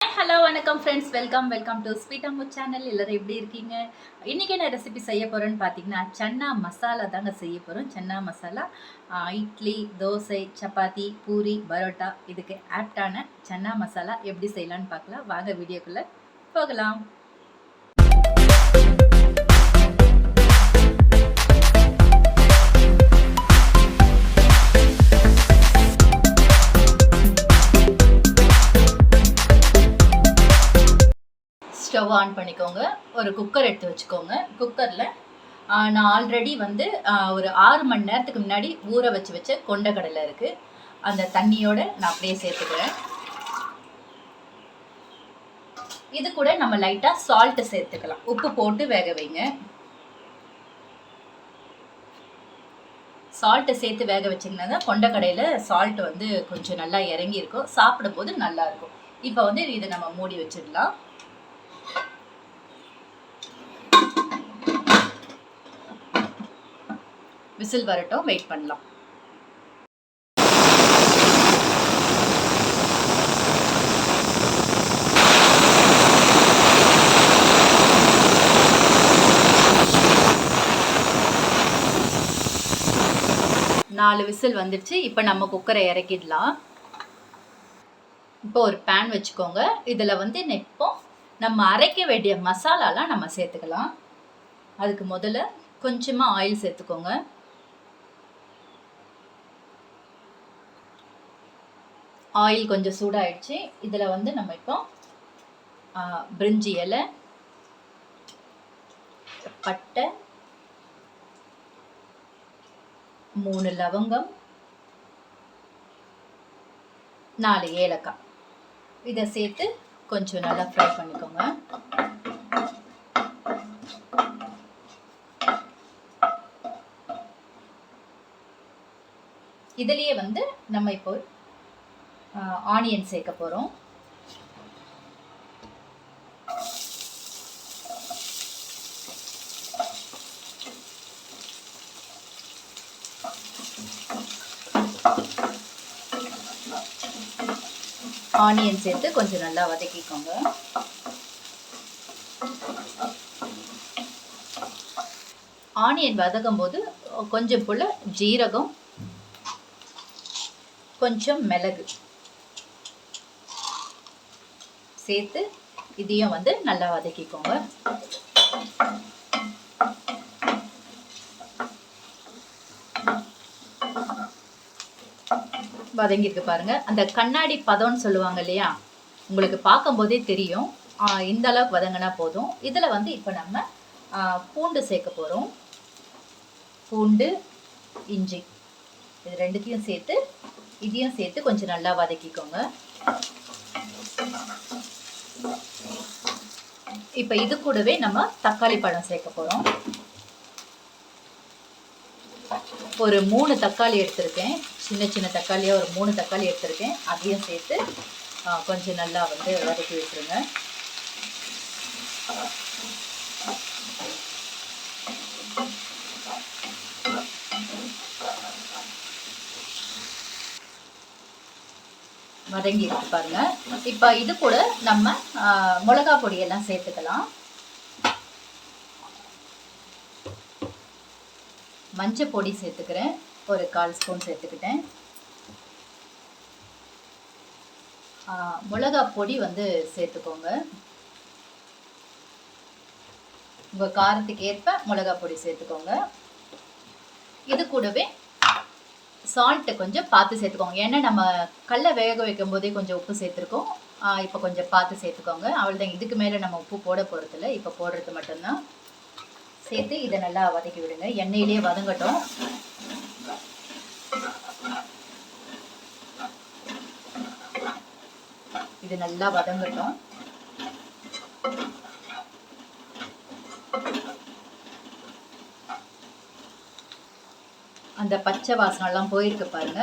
Hello வணக்கம் friends welcome welcome to sweet Ammu channel எல்லோரும் எப்படி இருக்கீங்க? இன்றைக்கி என்ன ரெசிபி செய்ய போகிறேன்னு பார்த்தீங்கன்னா சன்னா மசாலா தாங்க செய்ய போகிறோம் சன்னா மசாலா இட்லி தோசை சப்பாத்தி பூரி பரோட்டா இதுக்கு ஆப்டான சன்னா மசாலா எப்படி செய்யலான்னு பார்க்கலாம் வாங்க வீடியோக்குள்ளே போகலாம். ஸ்டவ் ஆன் பண்ணிக்கோங்க. ஒரு குக்கர் எடுத்து வச்சுக்கோங்க. குக்கரில் நான் ஆல்ரெடி வந்து ஒரு ஆறு மணி நேரத்துக்கு முன்னாடி ஊற வச்சு வச்ச கொண்டக்கடலை இருக்குது அந்த தண்ணியோடு நான் அப்படியே சேர்த்துக்கிறேன். இது கூட நம்ம லைட்டாக சால்ட்டு சேர்த்துக்கலாம். உப்பு போட்டு வேக வைங்க. சால்ட்டை சேர்த்து வேக வச்சிங்கன்னா தான் கொண்டக்கடையில் சால்ட் வந்து கொஞ்சம் நல்லா இறங்கி இருக்கும் சாப்பிடும்போது நல்லாயிருக்கும் இப்போ வந்து இதை நம்ம மூடி வச்சிடலாம். விசில் வரட்டும் வெயிட் பண்ணலாம். நாலு விசில் வந்துடுச்சு. இப்போ நம்ம குக்கரை இறக்கிடலாம். இப்போ ஒரு பேன் வச்சுக்கோங்க. இதில் வந்து இப்போ நம்ம அரைக்க வேண்டிய மசாலாலாம் நம்ம சேர்த்துக்கலாம். அதுக்கு முதல்ல கொஞ்சமாக ஆயில் சேர்த்துக்கோங்க. ஆயில் கொஞ்சம் சூடாயிடுச்சு. இதில் வந்து நம்ம இப்போ பிரிஞ்சி இலை பட்டை மூணு லவங்கம் நாலு ஏலக்காய். இதை சேர்த்து கொஞ்சம் நல்லா ஃப்ரை பண்ணிக்கோங்க. இதுலேயே வந்து நம்ம இப்போ ஆனியன் சேர்க்க போகிறோம் ஆனியன் சேர்த்து கொஞ்சம் நல்லா வதக்கிக்கோங்க. ஆனியன் வதக்கும் போது கொஞ்சம் போல் ஜீரகம் கொஞ்சம் மிளகு. சேர்த்து இதையும் வந்து நல்லா வதக்கிக்கோங்க. வதங்கியிருக்கு பாருங்க. அந்த கண்ணாடி பதம்னு சொல்லுவாங்க இல்லையா? உங்களுக்கு பார்க்கும்போதே தெரியும். இந்த அளவுக்கு வதங்கினா போதும். இதில் வந்து இப்போ நம்ம பூண்டு சேர்க்க போகிறோம் பூண்டு இஞ்சி. இது ரெண்டுத்தையும் சேர்த்து இதையும் சேர்த்து கொஞ்சம் நல்லா வதக்கிக்கோங்க. இப்போ இது கூடவே நம்ம தக்காளி பழம் சேர்க்க போகிறோம் ஒரு மூணு தக்காளி எடுத்திருக்கேன். சின்ன சின்ன தக்காளியாக ஒரு மூணு தக்காளி எடுத்திருக்கேன். அதையும் சேர்த்து கொஞ்சம் நல்லா வந்து வதக்கி விட்டுருங்க. வதங்கி இருக்கு பாருங்க. இப்போ இது கூட நம்ம மிளகா பொடியெல்லாம் சேர்த்துக்கலாம். மஞ்சள் பொடி சேர்த்துக்கிறேன். ஒரு கால் ஸ்பூன் சேர்த்துக்கிட்டேன். மிளகா பொடி வந்து சேர்த்துக்கோங்க. உங்கள் காரத்துக்கு ஏற்ப மிளகா பொடி சேர்த்துக்கோங்க. இது கூடவே சால்ட்டை கொஞ்சம் பார்த்து சேர்த்துக்கோங்க. ஏன்னா நம்ம கல்லை வேக வைக்கும் போதே கொஞ்சம் உப்பு சேர்த்துருக்கோம். இப்போ கொஞ்சம் பார்த்து சேர்த்துக்கோங்க. அவ்வளோதான் இதுக்கு மேலே நம்ம உப்பு போட போகிறதில்ல இப்போ போடுறது மட்டும்தான். சேர்த்து இதை நல்லா வதக்கி விடுங்க. எண்ணெயிலேயே வதங்கட்டும். இது நல்லா வதங்கட்டும். அந்த பச்சை வாசனெல்லாம் போயிருக்கு பாருங்க.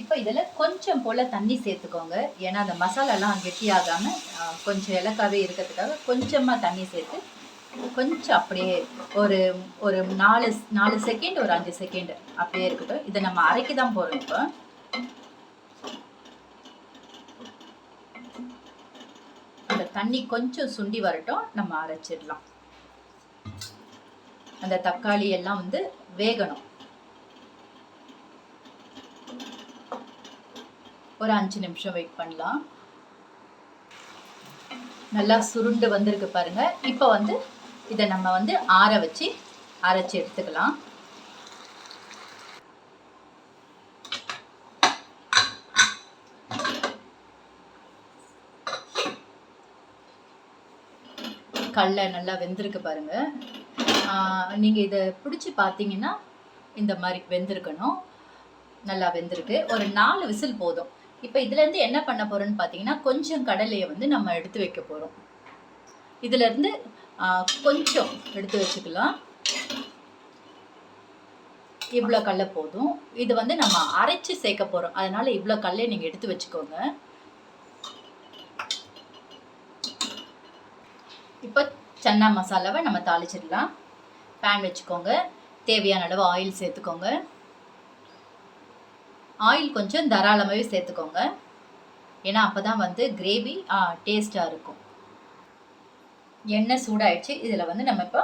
இப்போ இதில் கொஞ்சம் போல் தண்ணி சேர்த்துக்கோங்க. ஏன்னா அந்த மசாலாலாம் கெட்டியாகாமல் கொஞ்சம் இலக்காவே இருக்கிறதுக்காக கொஞ்சமாக தண்ணி சேர்த்து கொஞ்சம் அப்படியே ஒரு ஒரு நாலு நாலு செகண்ட் ஒரு அஞ்சு செகண்ட் அப்படியே இருக்கட்டும். இதை நம்ம அரைக்கி தான் போகிறோம் இப்போ. அந்த தண்ணி கொஞ்சம் சுண்டி வரட்டும். நம்ம அரைச்சிடலாம். அந்த தக்காளி எல்லாம் வந்து வேகணும். ஒரு அஞ்சு நிமிஷம் வெயிட் பண்ணலாம். நல்லா சுருண்டு வந்திருக்கு பாருங்க. இப்போ வந்து இதை நம்ம வந்து ஆற வச்சு அரைச்சி எடுத்துக்கலாம். கடல நல்லா வெந்திருக்கு பாருங்க. நீங்கள் இதை பிடிச்சி பார்த்தீங்கன்னா இந்த மாதிரி வெந்திருக்கணும். நல்லா வெந்திருக்கு. ஒரு நாலு விசில் போதும். இப்போ இதுலேருந்து என்ன பண்ண போகிறோன்னு பார்த்தீங்கன்னா கொஞ்சம் கடலையை வந்து நம்ம எடுத்து வைக்க போகிறோம் இதுலேருந்து கொஞ்சம் எடுத்து வச்சுக்கலாம். இவ்வளோ கடலை போதும். இது வந்து நம்ம அரைச்சி சேர்க்க போகிறோம் அதனால் இவ்வளோ கல்லையை நீங்கள் எடுத்து வச்சுக்கோங்க. இப்போ சன்னா மசாலாவை நம்ம தாளிச்சிடலாம். பேன் வச்சுக்கோங்க. தேவையான அளவு ஆயில் சேர்த்துக்கோங்க. ஆயில் கொஞ்சம் தாராளமாகவே சேர்த்துக்கோங்க. ஏன்னா அப்போ தான் வந்து கிரேவி டேஸ்ட்டாக இருக்கும். எண்ணெய் சூடாயிடுச்சு. இதில் வந்து நம்ம இப்போ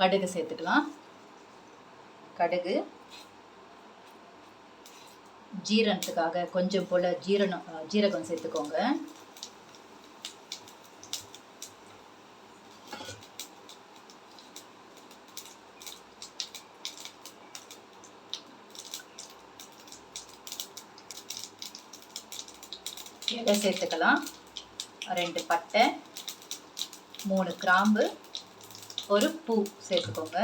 கடுகு சேர்த்துக்கலாம். கடுகு. ஜீரணத்துக்காக கொஞ்சம் போல் ஜீரணம் ஜீரகம் சேர்த்துக்கோங்க. இதை சேர்த்துக்கலாம். ரெண்டு பட்டை மூணு கிராம்பு ஒரு பூ சேர்த்துக்கோங்க.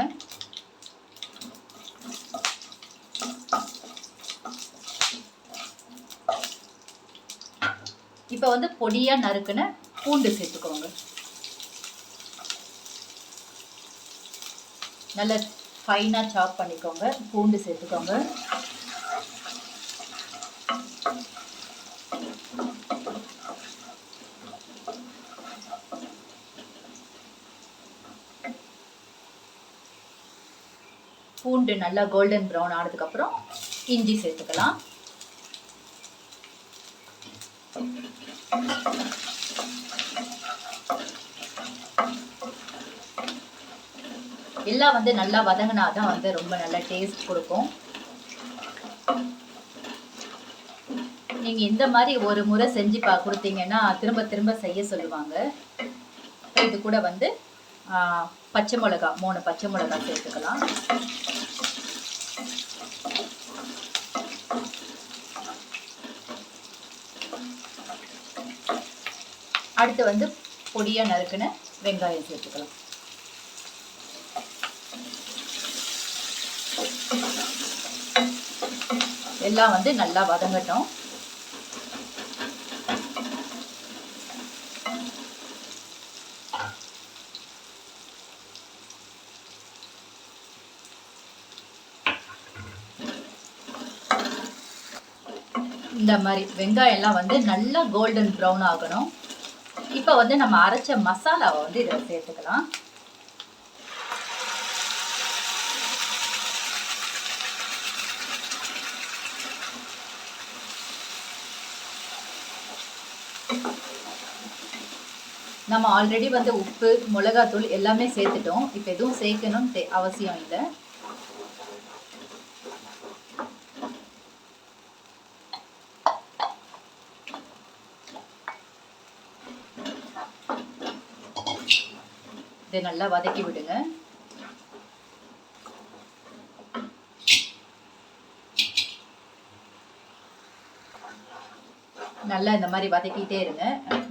இப்போ வந்து பொடியாக நறுக்குன பூண்டு சேர்த்துக்கோங்க. நல்லா ஃபைனாக சாப் பண்ணிக்கோங்க. பூண்டு சேர்த்துக்கோங்க பூண்டு நல்லா கோல்டன் ப்ரௌன் ஆனதுக்கப்புறம் இஞ்சி சேர்த்துக்கலாம். எல்லாம் வந்து நல்லா வதங்கினா தான் வந்து ரொம்ப நல்லா டேஸ்ட் கொடுக்கும். நீங்கள் இந்த மாதிரி ஒரு முறை செஞ்சு பா கொடுத்தீங்கன்னா திரும்ப திரும்ப செய்ய சொல்லுவாங்க. இது கூட வந்து பச்சை மிளகா மூணு பச்சை மிளகா சேர்த்துக்கலாம். அடுத்து வந்து பொடியாக நறுக்குன்னு வெங்காயம் சேர்த்துக்கலாம். எல்லாம் வந்து நல்லா வதங்கட்டும். இந்த மாதிரி வெங்காயம்லாம் வந்து நல்லா கோல்டன் ப்ரௌன் ஆகணும். இப்போ வந்து நம்ம அரைச்ச மசாலாவை வந்து இதில் சேர்த்துக்கலாம். நம்ம ஆல்ரெடி வந்து உப்பு மிளகாத்தூள் எல்லாமே சேர்த்துட்டோம். இப்போ எதுவும் சேர்க்கணும்னு அவசியம் இல்லை. இதை நல்லா வதக்கி விடுங்க. நல்லா இந்த மாதிரி வதக்கிட்டே இருங்க.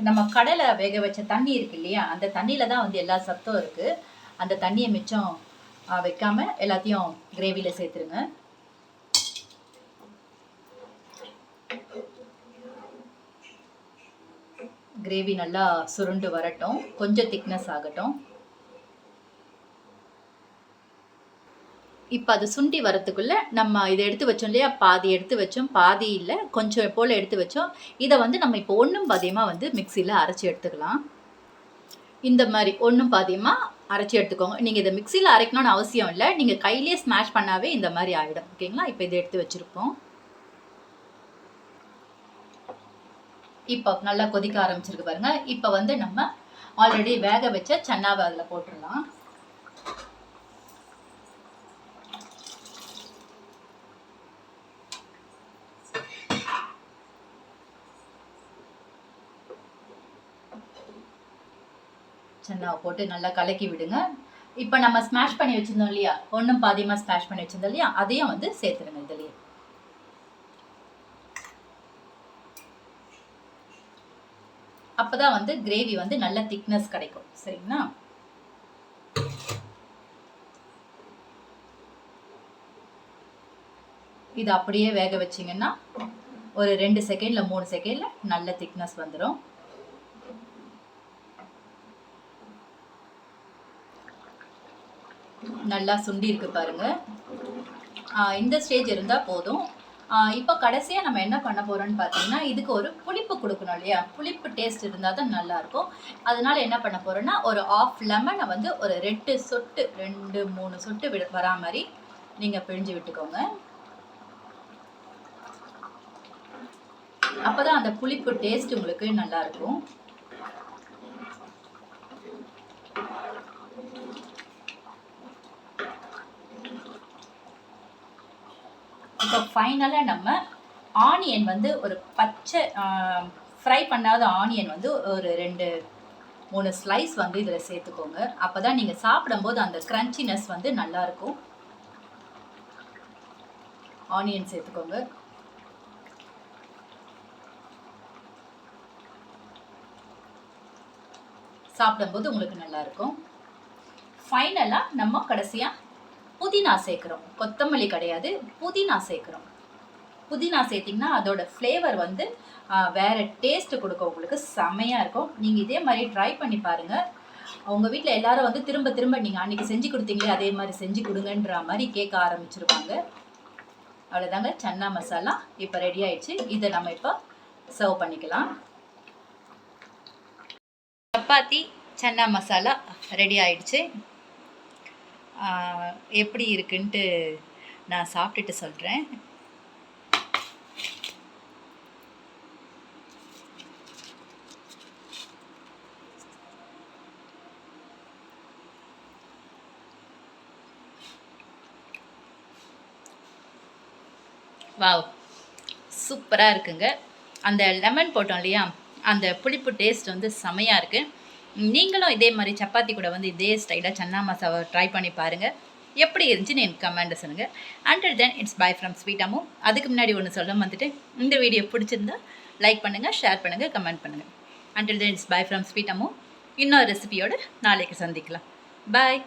நம்ம கடலை வேக வச்ச தண்ணி இருக்கு இல்லையா? அந்த தண்ணியில் தான் வந்து எல்லா சத்தும் இருக்குது அந்த தண்ணியை மிச்சம் வைக்காம எல்லாத்தையும் கிரேவியில் சேர்த்துருங்க. கிரேவி நல்லா சுருண்டு வரட்டும். கொஞ்சம் திக்னஸ் ஆகட்டும். இப்போ அது சுண்டி வரத்துக்குள்ளே நம்ம இதை எடுத்து வச்சோம் இல்லையா? பாதி எடுத்து வச்சோம் பாதி இல்லை கொஞ்சம் போல் எடுத்து வச்சோம் இதை வந்து நம்ம இப்போ ஒன்றும் பாதியமாக வந்து மிக்சியில் அரைச்சி எடுத்துக்கலாம். இந்த மாதிரி ஒன்றும் பாதியமாக அரைச்சி எடுத்துக்கோங்க. நீங்கள் இதை மிக்சியில் அரைக்கணும்னு அவசியம் இல்லை. நீங்கள் கையிலேயே ஸ்மாஷ் பண்ணாவே இந்த மாதிரி ஆகிடும் ஓகேங்களா இப்போ இதை எடுத்து வச்சுருப்போம். இப்போ நல்லா கொதிக்க ஆரம்பிச்சிருக்கு பாருங்கள் இப்போ வந்து நம்ம ஆல்ரெடி வேக வச்ச சன்னாவை அதில் போட்டுடலாம். சன்னாவை போட்டு நல்லா கலக்கி விடுங்க. இப்போ நம்ம ஸ்மாஷ் பண்ணி வச்சிருந்தோம் இல்லையா? ஒன்றும் பாதியமாக ஸ்மாஷ் பண்ணி வச்சுருந்தோம் இல்லையா? அதையும் வந்து சேர்த்துருங்க இதுலேயே. அப்பதான் வந்து கிரேவி வந்து நல்ல திக்னஸ் கிடைக்கும். சரிங்களா? இது அப்படியே வேக வச்சிங்கன்னா ஒரு ரெண்டு செகண்ட்ல மூணு செகண்ட்ல நல்ல திக்னஸ் வந்துடும் நல்லா சுண்டி இருக்கு பாருங்க இந்த ஸ்டேஜ் இருந்தால் போதும். இப்போ கடைசியாக நம்ம என்ன பண்ண போகிறோம்னு பார்த்தீங்கன்னா இதுக்கு ஒரு புளிப்பு கொடுக்கணும் இல்லையா? புளிப்பு டேஸ்ட் இருந்தால் தான் நல்லா இருக்கும் அதனால என்ன பண்ண போகிறோன்னா ஒரு ஆஃப் லெமனை வந்து ஒரு ரெண்டு சொட்டு ரெண்டு மூணு சொட்டு விட வரா மாதிரி நீங்கள் பிழிஞ்சு விட்டுக்கோங்க. அப்போ தான் அந்த புளிப்பு டேஸ்ட் உங்களுக்கு நல்லா இப்போ ஃபைனலாக நம்ம ஆனியன் வந்து ஒரு பச்சை ஃப்ரை பண்ணாத ஆனியன் வந்து ஒரு ரெண்டு மூணு ஸ்லைஸ் வந்து இதில் சேர்த்துக்கோங்க. அப்போ தான் நீங்கள் சாப்பிடும்போது அந்த க்ரன்ச்சினஸ் வந்து நல்லாயிருக்கும் ஆனியன் சேர்த்துக்கோங்க. சாப்பிடும்போது உங்களுக்கு நல்லா இருக்கும். ஃபைனலாக நம்ம கடைசியாக புதினா சேர்க்குறோம். கொத்தமல்லி கிடையாது புதினா சேர்க்குறோம். புதினா சேர்த்திங்கன்னா அதோட ஃப்ளேவர் வந்து வேறு டேஸ்ட்டு கொடுக்க உங்களுக்கு செமையாக இருக்கும். நீங்கள் இதே மாதிரி ட்ரை பண்ணி பாருங்கள் உங்கள் வீட்டில் எல்லாரும் வந்து திரும்ப திரும்ப நீங்கள் அன்றைக்கி செஞ்சு கொடுத்தீங்களே அதே மாதிரி செஞ்சு கொடுங்கன்ற மாதிரி கேட்க ஆரம்பிச்சிருவாங்க அவ்வளோதாங்க சன்னா மசாலா இப்போ ரெடி ஆயிடுச்சு. இதை நம்ம இப்போ சர்வ் பண்ணிக்கலாம். சப்பாத்தி சன்னா மசாலா ரெடி ஆயிடுச்சு. எப்படி இருக்குன்ட்டு நான் சாப்பிட்டுட்டு சொல்கிறேன் வாவ் சூப்பராக இருக்குங்க. அந்த லெமன் போட்டோம் இல்லையா? அந்த புளிப்பு டேஸ்ட் வந்து செமையாக இருக்குது நீங்களும் இதே மாதிரி சப்பாத்தி கூட வந்து இதே ஸ்டைலாக சன்னா மசாவை ட்ரை பண்ணி பாருங்கள் எப்படி இருந்துச்சுன்னு எனக்கு கமெண்ட் சொல்லுங்கள் until then it's bye from ஸ்வீட்டாமோ அதுக்கு முன்னாடி ஒன்று சொல்ல வந்துட்டு இந்த வீடியோ பிடிச்சிருந்தா லைக் பண்ணுங்கள் ஷேர் பண்ணுங்கள் கமெண்ட் பண்ணுங்கள் until then it's bye from ஸ்வீட்டாமோ இன்னொரு ரெசிபியோடு நாளைக்கு சந்திக்கலாம். பாய்